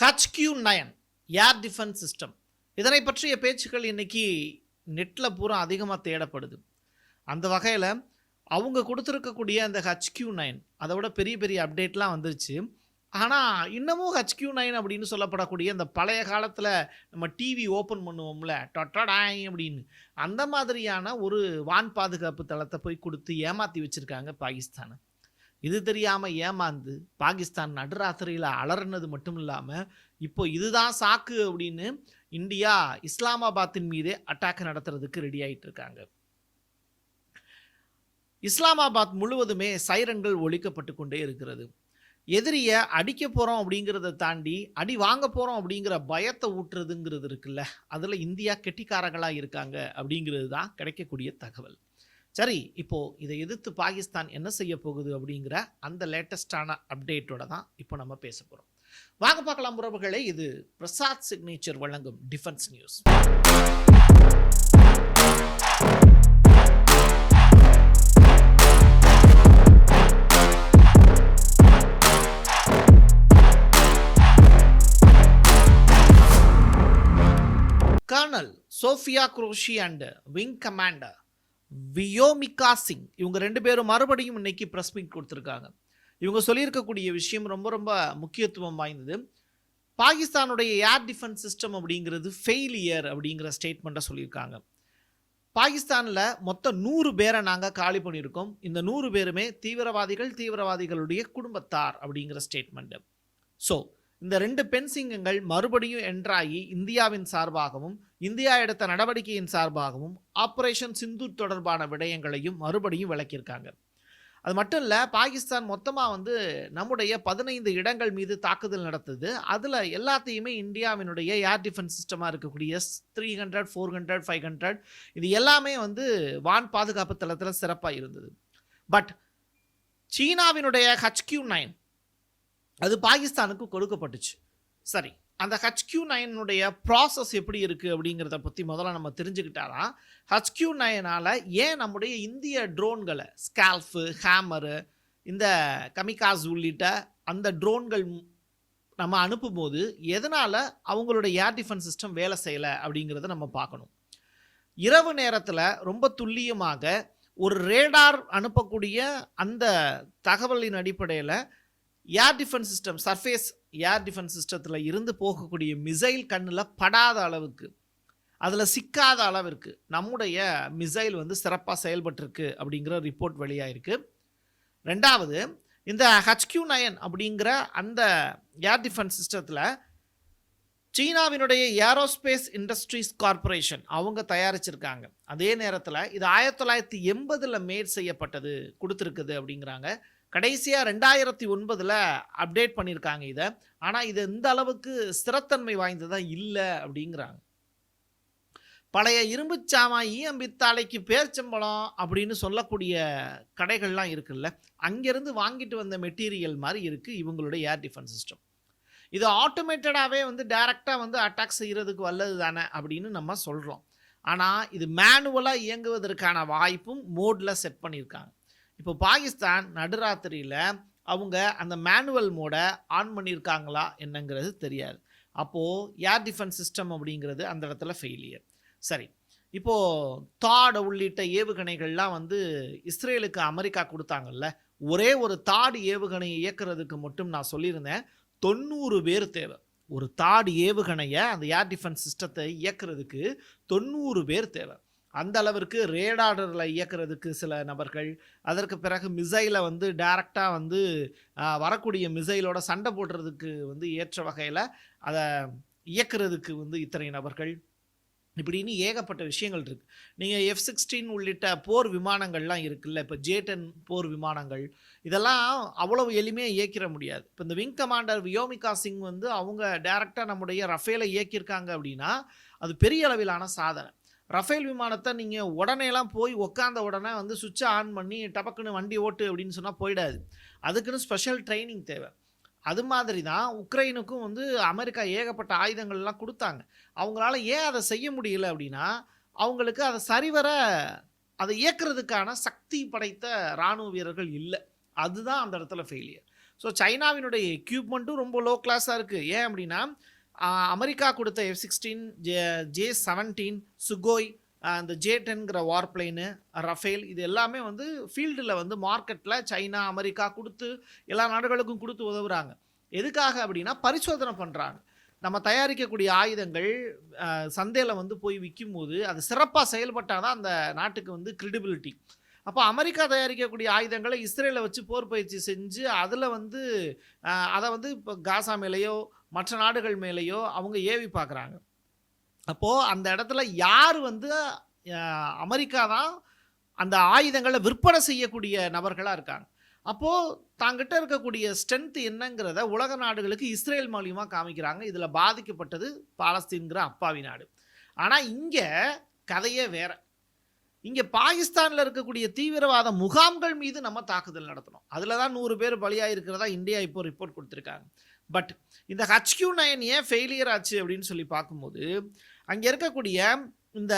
HQ nine air defence system இதனை பற்றிய பேச்சுக்கள் இன்னைக்கு நெட்டில் பூரா அதிகமாக தேடப்படுது. அந்த வகையில் அவங்க கொடுத்துருக்கக்கூடிய அந்த ஹச்கியூ நைன் அதை விட பெரிய பெரிய அப்டேட்லாம் வந்துருச்சு. ஆனால் இன்னமும் ஹச்கியூ நைன் அப்படின்னு சொல்லப்படக்கூடிய அந்த பழைய காலத்தில் நம்ம டிவி ஓப்பன் பண்ணுவோம்ல டொட்டடாய் அப்படின்னு. அந்த மாதிரியான ஒரு வான் பாதுகாப்பு தளத்தை போய் கொடுத்து ஏமாற்றி வச்சுருக்காங்க பாகிஸ்தானை. இது தெரியாமல் ஏமாந்து பாகிஸ்தான் நடுராத்திரியில் அலறினது மட்டும் இல்லாமல் இப்போ இதுதான் சாக்கு அப்படின்னு இந்தியா இஸ்லாமாபாத்தின் மீதே அட்டாக் நடத்துறதுக்கு ரெடி ஆகிட்டு இருக்காங்க. இஸ்லாமாபாத் முழுவதுமே சைரன்கள் ஒழிக்கப்பட்டு கொண்டே இருக்கிறது. எதிரியை அடிக்க போகிறோம் அப்படிங்கிறத தாண்டி அடி வாங்க போகிறோம் அப்படிங்கிற பயத்தை ஊட்டுறதுங்கிறது இருக்குல்ல அதில் இந்தியா கெட்டிக்காரங்களாக இருக்காங்க அப்படிங்கிறது தான் கிடைக்கக்கூடிய தகவல். சரி இப்போது இதை எதிர்த்து பாகிஸ்தான் என்ன செய்ய போகுது அப்படிங்கிற அந்த லேட்டஸ்டான அப்டேட்டோட தான் இப்போ நம்ம பேச போகிறோம் வாங்க பார்க்கலாம் உறவுகளே இது பிரசாத் சிக்னேச்சர் வழங்கும் defence news colonel Sofiya Qureshi and wing commander Vyomika Singh இவங்க ரெண்டு பேரும் மறுபடியும் இன்னைக்கு ப்ரெஸ் மீட் கொடுத்துருக்காங்க. இவங்க சொல்லியிருக்கக்கூடிய விஷயம் ரொம்ப ரொம்ப முக்கியத்துவம் வாய்ந்தது. பாகிஸ்தானுடைய ஏர் டிஃபென்ஸ் சிஸ்டம் அப்படிங்கிறது ஃபெயிலியர் அப்படிங்கிற ஸ்டேட்மெண்ட்டை சொல்லியிருக்காங்க. பாகிஸ்தானில் மொத்தம் நூறு பேரை நாங்கள் காலி பண்ணியிருக்கோம். இந்த நூறு பேருமே தீவிரவாதிகள் தீவிரவாதிகளுடைய குடும்பத்தார் அப்படிங்கிற ஸ்டேட்மெண்ட்டு ஸோ இந்த ரெண்டு பெண் சிங்கங்கள் மறுபடியும் என்ட்ராகி இந்தியாவின் சார்பாகவும் இந்தியா எடுத்த நடவடிக்கையின் சார்பாகவும் ஆப்ரேஷன் சிந்து தொடர்பான விடயங்களையும் மறுபடியும் விளக்கியிருக்காங்க. அது மட்டும் இல்லை பாகிஸ்தான் மொத்தமாக வந்து நம்முடைய பதினைந்து இடங்கள் மீது தாக்குதல் நடத்துது. அதில் எல்லாத்தையுமே இந்தியாவினுடைய ஏர் டிஃபென்ஸ் சிஸ்டமாக இருக்கக்கூடிய three hundred four hundred five hundred இது எல்லாமே வந்து வான் பாதுகாப்பு தளத்தில் சிறப்பாக இருந்தது. பட் சீனாவினுடைய ஹச்கியூ நைன் அது பாகிஸ்தானுக்கு கொடுக்கப்பட்டுச்சு. சரி அந்த ஹச்கியூ நயனுடைய ப்ராசஸ் எப்படி இருக்குது அப்படிங்கிறத பற்றி முதல்ல நம்ம தெரிஞ்சுக்கிட்டாதான் ஹச்கியூ நயனால் ஏன் நம்முடைய இந்திய ட்ரோன்களை ஸ்கால்ஃபு ஹேமரு இந்த கமிகாஸ் உள்ளிட்ட அந்த ட்ரோன்கள் நம்ம அனுப்பும்போது எதனால் அவங்களுடைய ஏர் டிஃபென்ஸ் சிஸ்டம் வேலை செய்யலை அப்படிங்கிறத நம்ம பார்க்கணும். இரவு நேரத்தில் ரொம்ப துல்லியமாக ஒரு ரேடார் அனுப்பக்கூடிய அந்த தகவலின் அடிப்படையில் air defence system surface air defence சிஸ்டத்தில் இருந்து போகக்கூடிய மிசைல் கண்ணில் படாத அளவுக்கு அதில் சிக்காத அளவிற்கு நம்முடைய மிசைல் வந்து சிறப்பாக செயல்பட்டிருக்கு அப்படிங்கிற ரிப்போர்ட் வெளியாயிருக்கு. ரெண்டாவது இந்த ஹச்கியூ நயன் அப்படிங்கிற அந்த ஏர் டிஃபென்ஸ் சிஸ்டத்தில் சீனாவினுடைய ஏரோஸ்பேஸ் இண்டஸ்ட்ரீஸ் கார்ப்பரேஷன் அவங்க தயாரிச்சிருக்காங்க. அதே நேரத்தில் இது ஆயிரத்தி தொள்ளாயிரத்தி எண்பதில் மேட் செய்யப்பட்டது கொடுத்துருக்குது அப்படிங்கிறாங்க. கடைசியாக ரெண்டாயிரத்தி ஒன்பதில் அப்டேட் பண்ணியிருக்காங்க இதை. ஆனால் இது இந்த அளவுக்கு ஸ்திரத்தன்மை வாய்ந்ததாக இல்லை அப்படிங்கிறாங்க. பழைய இரும்புச்சாமா ஈயம்பித்தாலைக்கு பேர்ச்சம்பளம் அப்படின்னு சொல்லக்கூடிய கடைகள்லாம் இருக்குல்ல அங்கேருந்து வாங்கிட்டு வந்த மெட்டீரியல் மாதிரி இருக்குது இவங்களுடைய ஏர் டிஃபென்ஸ் சிஸ்டம் இது ஆட்டோமேட்டடாகவே வந்து டைரெக்டாக வந்து அட்டாக் செய்கிறதுக்கு வல்லது தானே அப்படின்னு நம்ம சொல்கிறோம் ஆனால் இது மேனுவலாக இயங்குவதற்கான வாய்ப்பும் மோடில் செட் பண்ணியிருக்காங்க இப்போ பாகிஸ்தான் நடுராத்திரியில் அவங்க அந்த மேனுவல் மோடை ஆன் பண்ணியிருக்காங்களா என்னங்கிறது தெரியாது. அப்போது ஏர் டிஃபென்ஸ் சிஸ்டம் அப்படிங்கிறது அந்த இடத்துல ஃபெயிலியர் சரி. இப்போது தாட் உள்ளிட்ட ஏவுகணைகள்லாம் வந்து இஸ்ரேலுக்கு அமெரிக்கா கொடுத்தாங்கல்ல. ஒரே ஒரு தாடு ஏவுகணையை இயக்குறதுக்கு மட்டும் நான் சொல்லியிருந்தேன். தொண்ணூறு பேர் தேவை. ஒரு தாடு ஏவுகணையை அந்த ஏர் டிஃபென்ஸ் சிஸ்டத்தை இயக்குறதுக்கு தொண்ணூறு பேர் தேவை. அந்த அளவிற்கு ரேடாடரில் இயக்கிறதுக்கு சில நபர்கள் அதற்கு பிறகு மிசைலை வந்து டைரக்டாக வந்து வரக்கூடிய மிசைலோட சண்டை போடுறதுக்கு வந்து ஏற்ற வகையில் அதை இயக்கிறதுக்கு வந்து இத்தனை நபர்கள். இப்படின்னு ஏகப்பட்ட விஷயங்கள் இருக்குது நீங்கள் எஃப் சிக்ஸ்டீன் உள்ளிட்ட போர் விமானங்கள்லாம் இருக்குல்ல இப்போ ஜே டென் போர் விமானங்கள் இதெல்லாம் அவ்வளவு எளிமையாக இயக்கிற முடியாது. இப்போ இந்த விங் கமாண்டர் வியோமிகா சிங் வந்து அவங்க டைரெக்டாக நம்முடைய ரஃபேலை இயக்கியிருக்காங்க அப்படின்னா அது பெரிய அளவிலான சாதனை. ரஃபேல் விமானத்தை நீங்கள் உடனேலாம் போய் உக்காந்த உடனே வந்து சுவிட்சை ஆன் பண்ணி டபக்குன்னு வண்டி ஓட்டு அப்படின்னு சொன்னால் போயிடாது. அதுக்குன்னு ஸ்பெஷல் ட்ரைனிங் தேவை. அது மாதிரி தான் உக்ரைனுக்கும் வந்து அமெரிக்கா ஏகப்பட்ட ஆயுதங்கள்லாம் கொடுத்தாங்க. அவங்களால ஏன் அதை செய்ய முடியல அப்படின்னா அவங்களுக்கு அதை சரிவர அதை இயக்கிறதுக்கான சக்தி படைத்த இராணுவ வீரர்கள் இல்லை. அதுதான் அந்த இடத்துல ஃபெயிலியர் ஸோ சைனாவினுடைய எக்யூப்மெண்ட்டும் ரொம்ப லோ கிளாஸாக இருக்குது ஏன் அப்படின்னா அமெரிக்கா கொடுத்த F sixteen J J seventeen Sukhoi அந்த ஜே டென்கிற வார் பிளேனு ரஃபேல் இது எல்லாமே வந்து ஃபீல்டில் வந்து மார்க்கெட்டில் சைனா அமெரிக்கா கொடுத்து எல்லா நாடுகளுக்கும் கொடுத்து உதவுறாங்க. எதுக்காக அப்படின்னா பரிசோதனை பண்ணுறாங்க நம்ம தயாரிக்கக்கூடிய ஆயுதங்கள் சந்தையில் வந்து போய் விற்கும் போது அது சிறப்பாக செயல்பட்டால் தான் அந்த நாட்டுக்கு வந்து கிரெடிபிலிட்டி அப்போ அமெரிக்கா தயாரிக்கக்கூடிய ஆயுதங்களை இஸ்ரேலை வச்சு போர் பயிற்சி செஞ்சு அதில் வந்து அதை வந்து இப்போ காசா மேலேயோ மற்ற நாடுகள் மேலேயோ அவங்க ஏவி பார்க்குறாங்க. அப்போது அந்த இடத்துல யார் வந்து அமெரிக்கா தான் அந்த ஆயுதங்களை விற்பனை செய்யக்கூடிய நபர்களாக இருக்காங்க. அப்போது தாங்கிட்ட இருக்கக்கூடிய ஸ்ட்ரென்த் என்னங்கிறத உலக நாடுகளுக்கு இஸ்ரேல் மூலியமாக காமிக்கிறாங்க. இதில் பாதிக்கப்பட்டது பாலஸ்தீன்கிற அப்பாவி நாடு. ஆனால் இங்கே கதையே வேற. இங்கே பாகிஸ்தானில் இருக்கக்கூடிய தீவிரவாத முகாம்கள் மீது நம்ம தாக்குதல் நடத்தணும். அதில் தான் நூறு பேர் பலியாக இருக்கிறதா இந்தியா இப்போ ரிப்போர்ட் கொடுத்துருக்காங்க. பட் இந்த ஹச்கியூ நைன் ஏன் ஃபெயிலியர் ஆச்சு அப்படின்னு சொல்லி பார்க்கும்போது அங்கே இருக்கக்கூடிய இந்த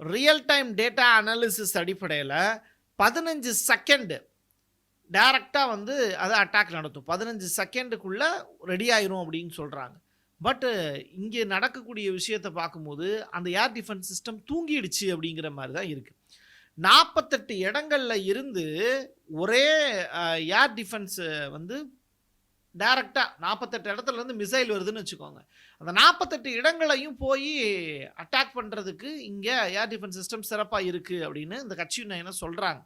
ரியல் டைம் டேட்டா அனாலிசிஸ் அடிப்படையில் பதினஞ்சு செகண்டு டேரெக்டாக வந்து அதை அட்டாக் நடத்தும். பதினஞ்சு செகண்டுக்குள்ளே ரெடி ஆயிரும் அப்படின்னு சொல்கிறாங்க பட்டு இங்கே நடக்கக்கூடிய விஷயத்தை பார்க்கும்போது அந்த ஏர் டிஃபென்ஸ் சிஸ்டம் தூங்கிடுச்சு அப்படிங்கிற மாதிரி தான் இருக்குது நாற்பத்தெட்டு இடங்கள்ல இருந்து ஒரே ஏர் டிஃபென்ஸை வந்து டைரக்டாக நாற்பத்தெட்டு இடத்துல இருந்து மிசைல் வருதுன்னு வச்சுக்கோங்க. அந்த நாற்பத்தெட்டு இடங்களையும் போய் அட்டாக் பண்ணுறதுக்கு இங்கே ஏர் டிஃபென்ஸ் சிஸ்டம் சிறப்பாக இருக்குது அப்படின்னு இந்த கட்சி என்ன சொல்கிறாங்க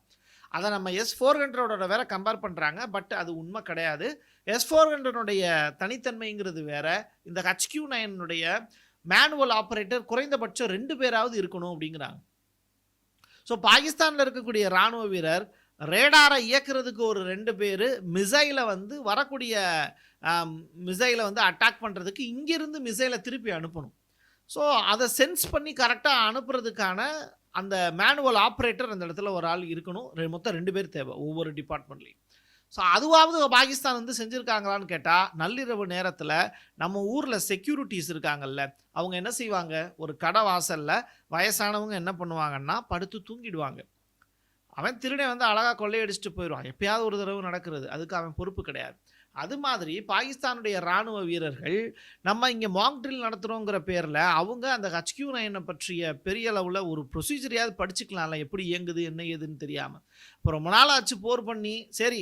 அதை நம்ம எஸ் ஃபோர் ஹண்ட்ரடோட வேற கம்பேர் பண்ணுறாங்க பட் அது உண்மை கிடையாது. எஸ் ஃபோர் ஹண்ட்ரனுடைய தனித்தன்மைங்கிறது வேற. இந்த ஹச்கியூ நைனுடைய மேனுவல் ஆப்ரேட்டர் குறைந்தபட்சம் ரெண்டு பேராவது இருக்கணும் அப்படிங்கிறாங்க. ஸோ பாகிஸ்தானில் இருக்கக்கூடிய இராணுவ வீரர் ரேடாரை இயக்குறதுக்கு ஒரு ரெண்டு பேர் மிசைலை வந்து வரக்கூடிய மிசைலை வந்து அட்டாக் பண்ணுறதுக்கு இங்கிருந்து மிசைலை திருப்பி அனுப்பணும். ஸோ அதை சென்ஸ் பண்ணி கரெக்டாக அனுப்புறதுக்கான அந்த மேனுவல் ஆப்ரேட்டர் அந்த இடத்துல ஒரு ஆள் இருக்கணும். ரெ- மொத்தம் ரெண்டு பேர் தேவை ஒவ்வொரு டிபார்ட்மெண்ட்லேயும். ஸோ அதுவாவது பாகிஸ்தான் வந்து செஞ்சுருக்காங்களான்னு கேட்டால் நள்ளிரவு நேரத்தில் நம்ம ஊரில் செக்யூரிட்டிஸ் இருக்காங்கல்ல அவங்க என்ன செய்வாங்க? ஒரு கடை வாசலில் வயசானவங்க என்ன பண்ணுவாங்கன்னா படுத்து தூங்கிடுவாங்க. அவன் திருடை வந்து அழகாக கொள்ளையடிச்சிட்டு போயிடுவான். எப்பயாவது ஒரு தடவை நடக்கிறது. அதுக்கு அவன் பொறுப்பு கிடையாது. அது மாதிரி பாகிஸ்தானுடைய இராணுவ வீரர்கள் நம்ம இங்கே மாக் ட்ரில் நடத்துகிறோங்கிற பேரில் அவங்க அந்த ஹச்கியூ நைனை பற்றிய பெரிய அளவில் ஒரு ப்ரொசீஜரையாவது படிச்சுக்கலாம்ல. எப்படி இயங்குது என்ன ஏதுன்னு தெரியாமல் இப்போ ரொம்ப நாள் ஆச்சு போர் பண்ணி. சரி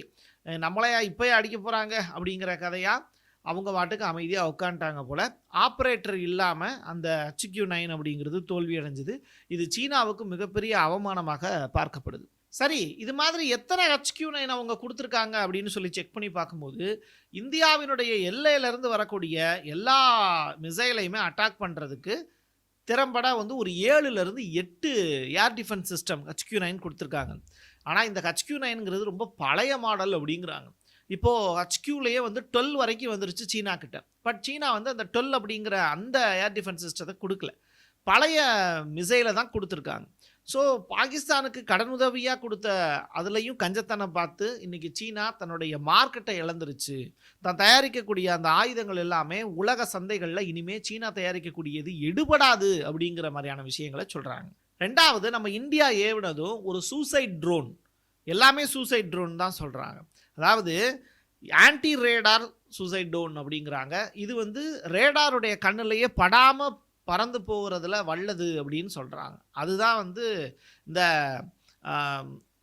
நம்மளையா இப்போயே அடிக்க போகிறாங்க அப்படிங்கிற கதையாக அவங்க வாட்டுக்கு அமைதியாக உட்காந்துட்டாங்க போல். ஆப்ரேட்டர் இல்லாமல் அந்த ஹச்கியூ நைன் அப்படிங்கிறது தோல்வி அடைஞ்சது இது சீனாவுக்கு மிகப்பெரிய அவமானமாக பார்க்கப்படுது. சரி இது மாதிரி எத்தனை ஹெச்கியூ நைன் அவங்க கொடுத்துருக்காங்க அப்படின்னு சொல்லி செக் பண்ணி பார்க்கும்போது இந்தியாவினுடைய எல்லையிலேருந்து வரக்கூடிய எல்லா மிசைலையுமே அட்டாக் பண்ணுறதுக்கு திறம்பட வந்து ஒரு ஏழுலேருந்து எட்டு air defence system HQ nine கொடுத்துருக்காங்க. ஆனால் இந்த ஹெச்கியூ நைனுங்கிறது ரொம்ப பழைய மாடல் அப்படிங்கிறாங்க. இப்போது ஹெச்கியூலேயே வந்து டுவெல் வரைக்கும் வந்துருச்சு சீனா கிட்ட பட் சீனா வந்து அந்த டுவெல் அப்படிங்கிற அந்த ஏர் டிஃபென்ஸ் சிஸ்டத்தை கொடுக்கல. பழைய மிசைலை தான் கொடுத்துருக்காங்க. ஸோ பாகிஸ்தானுக்கு கடன் உதவியாக கொடுத்த அதுலேயும் கஞ்சத்தனம் பார்த்து இன்னைக்கு சீனா தன்னுடைய மார்க்கெட்டை இழந்துருச்சு. தான் தயாரிக்கக்கூடிய அந்த ஆயுதங்கள் எல்லாமே உலக சந்தைகளில் இனிமேல் சீனா தயாரிக்கக்கூடியது எடுபடாது அப்படிங்கிற மாதிரியான விஷயங்களை சொல்கிறாங்க ரெண்டாவது நம்ம இந்தியா ஏவினதும் ஒரு சூசைட் ட்ரோன் எல்லாமே சூசைட் ட்ரோன் தான் சொல்கிறாங்க அதாவது ஆன்டி ரேடார் சூசைட் ட்ரோன் அப்படிங்கிறாங்க. இது வந்து ரேடாருடைய கண்ணிலேயே படாமல் பறந்து போகிறதுல வல்லது அப்படின்னு சொல்கிறாங்க அதுதான் வந்து இந்த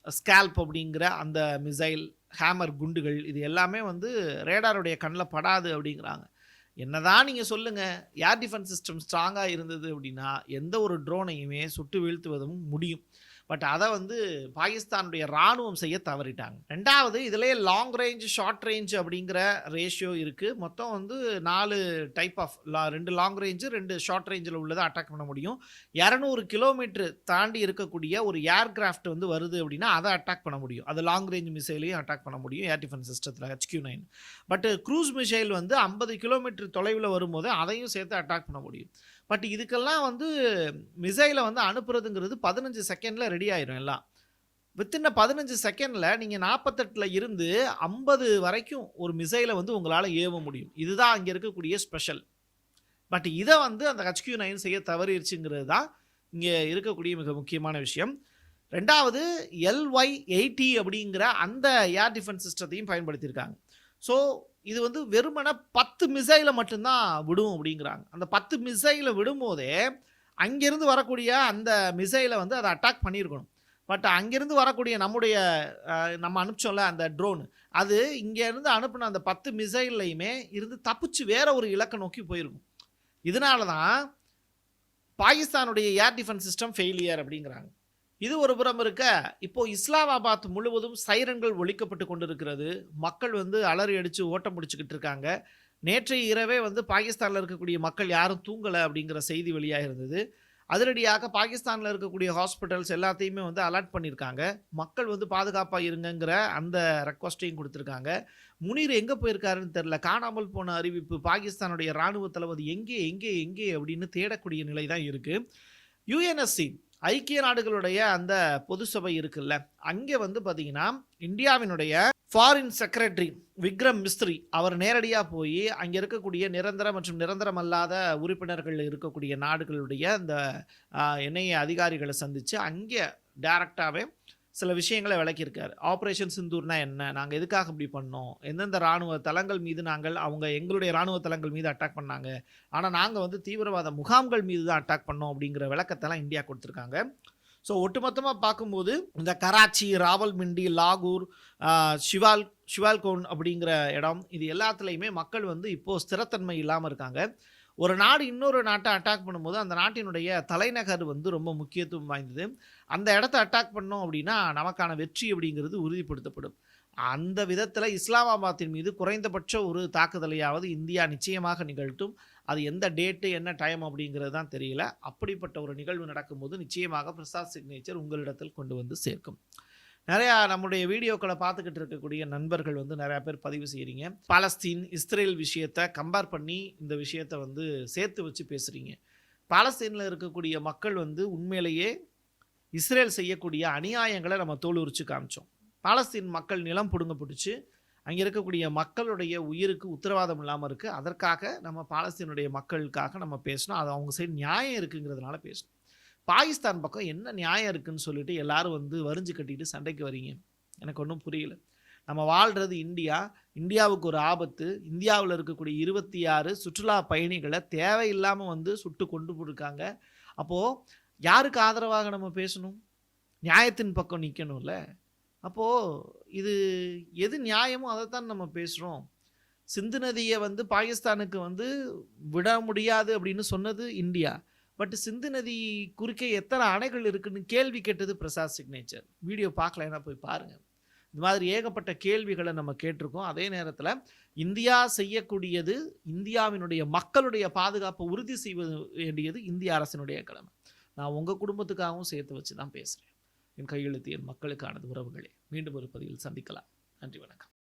ஸ்கேல்ப் அப்படிங்கிற அந்த மிசைல் ஹேமர் குண்டுகள் இது எல்லாமே வந்து ரேடாருடைய கண்ணில் படாது அப்படிங்கிறாங்க. என்னதான் நீங்கள் சொல்லுங்கள் ஏர் டிஃபென்ஸ் சிஸ்டம் ஸ்ட்ராங்காக இருந்தது அப்படின்னா எந்த ஒரு ட்ரோனையுமே சுட்டு வீழ்த்துவதும் முடியும். பட் அதை வந்து பாகிஸ்தானுடைய இராணுவம் செய்ய தவறிட்டாங்க. ரெண்டாவது இதுலேயே லாங் ரேஞ்ச் ஷார்ட் ரேஞ்ச் அப்படிங்கிற ரேஷியோ இருக்குது மொத்தம் வந்து நாலு டைப் ஆஃப் லா ரெண்டு லாங் ரேஞ்சு ரெண்டு ஷார்ட் ரேஞ்சில் உள்ளதை அட்டாக் பண்ண முடியும். இரநூறு கிலோமீட்டர் தாண்டி இருக்கக்கூடிய ஒரு ஏர்கிராஃப்ட் வந்து வருது அப்படின்னா அதை அட்டாக் பண்ண முடியும். அது லாங் ரேஞ்ச் மிசைலையும் அட்டாக் பண்ண முடியும். ஏர் டிஃபென்ஸ் சிஸ்டத்தில் HQ nine but cruise missile வந்து ஐம்பது கிலோமீட்டர் தொலைவில் வரும்போது அதையும் சேர்த்து அட்டாக் பண்ண முடியும். பட் இதுக்கெல்லாம் வந்து மிசைலை வந்து அனுப்புறதுங்கிறது பதினஞ்சு செகண்டில் ரெடி ஆயிரும் எல்லாம். வித்தின் பதினஞ்சு செகண்டில் நீங்கள் நாற்பத்தெட்டில் இருந்து ஐம்பது வரைக்கும் ஒரு மிசைலை வந்து உங்களால் ஏவ முடியும். இதுதான் அங்கே இருக்கக்கூடிய ஸ்பெஷல். பட் இதை வந்து அந்த ஹச்கியூ நைன் செய்ய தவறிடுச்சுங்கிறது தான் இங்கே இருக்கக்கூடிய மிக முக்கியமான விஷயம். ரெண்டாவது எல்ஒய் எயிட்டி அப்படிங்கிற அந்த ஏர் டிஃபென்ஸ் சிஸ்டத்தையும் பயன்படுத்தியிருக்காங்க. ஸோ இது வந்து வெறுமனே பத்து மிசைலை மட்டும்தான் விடும் அப்படிங்கிறாங்க. அந்த பத்து மிசைலை விடும்போதே அங்கேருந்து வரக்கூடிய அந்த மிசைலை வந்து அதை அட்டாக் பண்ணியிருக்கணும். பட் அங்கேருந்து வரக்கூடிய நம்முடைய நம்ம அனுப்பிச்சோம்ல அந்த ட்ரோன் அது இங்கேருந்து அனுப்பின அந்த பத்து மிசைல்லையுமே இருந்து தப்பிச்சு வேற ஒரு இலக்கை நோக்கி போயிருக்கும். இதனால தான் பாகிஸ்தானுடைய ஏர் டிஃபென்ஸ் சிஸ்டம் ஃபெயிலியர் அப்படிங்கிறாங்க. இது ஒரு புறம் இருக்க. இப்போ இஸ்லாமாபாத் முழுவதும் சைரன்கள் ஒழிக்கப்பட்டு கொண்டிருக்கிறது. மக்கள் வந்து அலறி அடித்து ஓட்டம் முடிச்சுக்கிட்டு இருக்காங்க. நேற்றைய இரவே வந்து பாகிஸ்தானில் இருக்கக்கூடிய மக்கள் யாரும் தூங்கலை அப்படிங்கிற செய்தி வெளியாக இருந்தது. அதிரடியாக பாகிஸ்தானில் இருக்கக்கூடிய ஹாஸ்பிட்டல்ஸ் எல்லாத்தையுமே வந்து அலர்ட் பண்ணியிருக்காங்க. மக்கள் வந்து பாதுகாப்பாக இருங்கங்கிற அந்த ரெக்வஸ்ட்டையும் கொடுத்துருக்காங்க. முனீர் எங்கே போயிருக்காருன்னு தெரில காணாமல் போன அறிவிப்பு பாகிஸ்தானுடைய இராணுவ தளபதி எங்கே எங்கே எங்கே அப்படின்னு தேடக்கூடிய நிலை தான் இருக்குது யுஎன்எஸ்சி ஐக்கிய நாடுகளுடைய அந்த பொது சபை இருக்குல்ல அங்கே வந்து பார்த்தீங்கன்னா இந்தியாவினுடைய ஃபாரின் செக்ரட்டரி விக்ரம் மிஸ்திரி அவர் நேரடியாக போய் அங்கே இருக்கக்கூடிய நிரந்தர மற்றும் நிரந்தரம் அல்லாத உறுப்பினர்கள் இருக்கக்கூடிய நாடுகளுடைய அந்த ஆஹ், அதிகாரிகளை சந்தித்து அங்கே டைரக்டாகவே சில விஷயங்களை விளக்கியிருக்காரு. ஆப்ரேஷன் சிந்தூர்னா என்ன? நாங்கள் எதுக்காக இப்படி பண்ணோம்? எந்தெந்த இராணுவ தளங்கள் மீது நாங்கள் அவங்க எங்களுடைய இராணுவ தளங்கள் மீது அட்டாக் பண்ணாங்க? ஆனால் நாங்கள் வந்து தீவிரவாத முகாம்கள் மீது தான் அட்டாக் பண்ணோம் அப்படிங்கிற விளக்கத்தெல்லாம் இந்தியா கொடுத்துருக்காங்க. ஸோ ஒட்டுமொத்தமாக பார்க்கும்போது இந்த கராச்சி ராவல்பிண்டி லாகூர் சிவால் ஷிவால் ஷிவால்கோன் அப்படிங்கிற இடம் இது எல்லாத்துலேயுமே மக்கள் வந்து இப்போது ஸ்திரத்தன்மை இல்லாமல் இருக்காங்க. ஒரு நாடு இன்னொரு நாட்டை அட்டாக் பண்ணும்போது அந்த நாட்டினுடைய தலைநகர் வந்து ரொம்ப முக்கியத்துவம் வாய்ந்தது. அந்த இடத்த அட்டாக் பண்ணோம் அப்படின்னா நமக்கான வெற்றி அப்படிங்கிறது உறுதிப்படுத்தப்படும். அந்த விதத்தில் இஸ்லாமாபாத்தின் மீது குறைந்தபட்ச ஒரு தாக்குதலையாவது இந்தியா நிச்சயமாக நிகழ்த்தும். அது எந்த டேட்டு என்ன டைம் அப்படிங்கிறது தான் தெரியல. அப்படிப்பட்ட ஒரு நிகழ்வு நடக்கும்போது நிச்சயமாக பிரசாத் சிக்னேச்சர் உங்களிடத்தில் கொண்டு வந்து சேர்க்கும். நிறையா நம்முடைய வீடியோக்களை பார்த்துக்கிட்டு இருக்கக்கூடிய நண்பர்கள் வந்து நிறையா பேர் பதிவு செய்கிறீங்க பாலஸ்தீன் இஸ்ரேல் விஷயத்தை கம்பேர் பண்ணி இந்த விஷயத்தை வந்து சேர்த்து வச்சு பேசுகிறீங்க பாலஸ்தீனில் இருக்கக்கூடிய மக்கள் வந்து உண்மையிலேயே இஸ்ரேல் செய்யக்கூடிய அநியாயங்களை நம்ம தோல் உரிச்சு காமிச்சோம். பாலஸ்தீன் மக்கள் நிலம் பிடுங்கப்பட்டுச்சு அங்கே இருக்கக்கூடிய மக்களுடைய உயிருக்கு உத்தரவாதம் இல்லாமல் இருக்குது அதற்காக நம்ம பாலஸ்தீனுடைய மக்களுக்காக நம்ம பேசணும் அது அவங்க சைடு நியாயம் இருக்குங்கிறதுனால பேசணும் பாகிஸ்தான் பக்கம் என்ன நியாயம் இருக்குன்னு சொல்லிட்டு எல்லாரும் வந்து வரிஞ்சு கட்டிட்டு சண்டைக்கு வரீங்க. எனக்கு ஒன்றும் புரியல. நம்ம வாழ்கிறது இந்தியா. இந்தியாவுக்கு ஒரு ஆபத்து. இந்தியாவில் இருக்கக்கூடிய இருபத்தி ஆறு சுற்றுலா பயணிகளை தேவையில்லாமல் வந்து சுட்டு கொண்டு போயிருக்காங்க. அப்போது யாருக்கு ஆதரவாக நம்ம பேசணும்? நியாயத்தின் பக்கம் நிற்கணும்ல அப்போது இது எது நியாயமோ அதை தான் நம்ம பேசுகிறோம் சிந்து நதியை வந்து பாகிஸ்தானுக்கு வந்து விட முடியாது அப்படின்னு சொன்னது இந்தியா. பட் சிந்து நதி குறுக்கே எத்தனை அணைகள் இருக்குன்னு கேள்வி கேட்டது பிரசாத் சிக்னேச்சர் வீடியோ பார்க்கலன்னா போய் பாருங்கள் இந்த மாதிரி ஏகப்பட்ட கேள்விகளை நம்ம கேட்டிருக்கோம். அதே நேரத்தில் இந்தியா செய்யக்கூடியது இந்தியாவினுடைய மக்களுடைய பாதுகாப்பை உறுதி செய்வது வேண்டியது இந்திய அரசினுடைய கடமை. நான் உங்கள் குடும்பத்துக்காகவும் சேர்த்து வச்சு தான் பேசுகிறேன் என் கையெழுத்து என் மக்களுக்கானது உறவுகளே. மீண்டும் ஒரு பதிவில் சந்திக்கலாம். நன்றி வணக்கம்.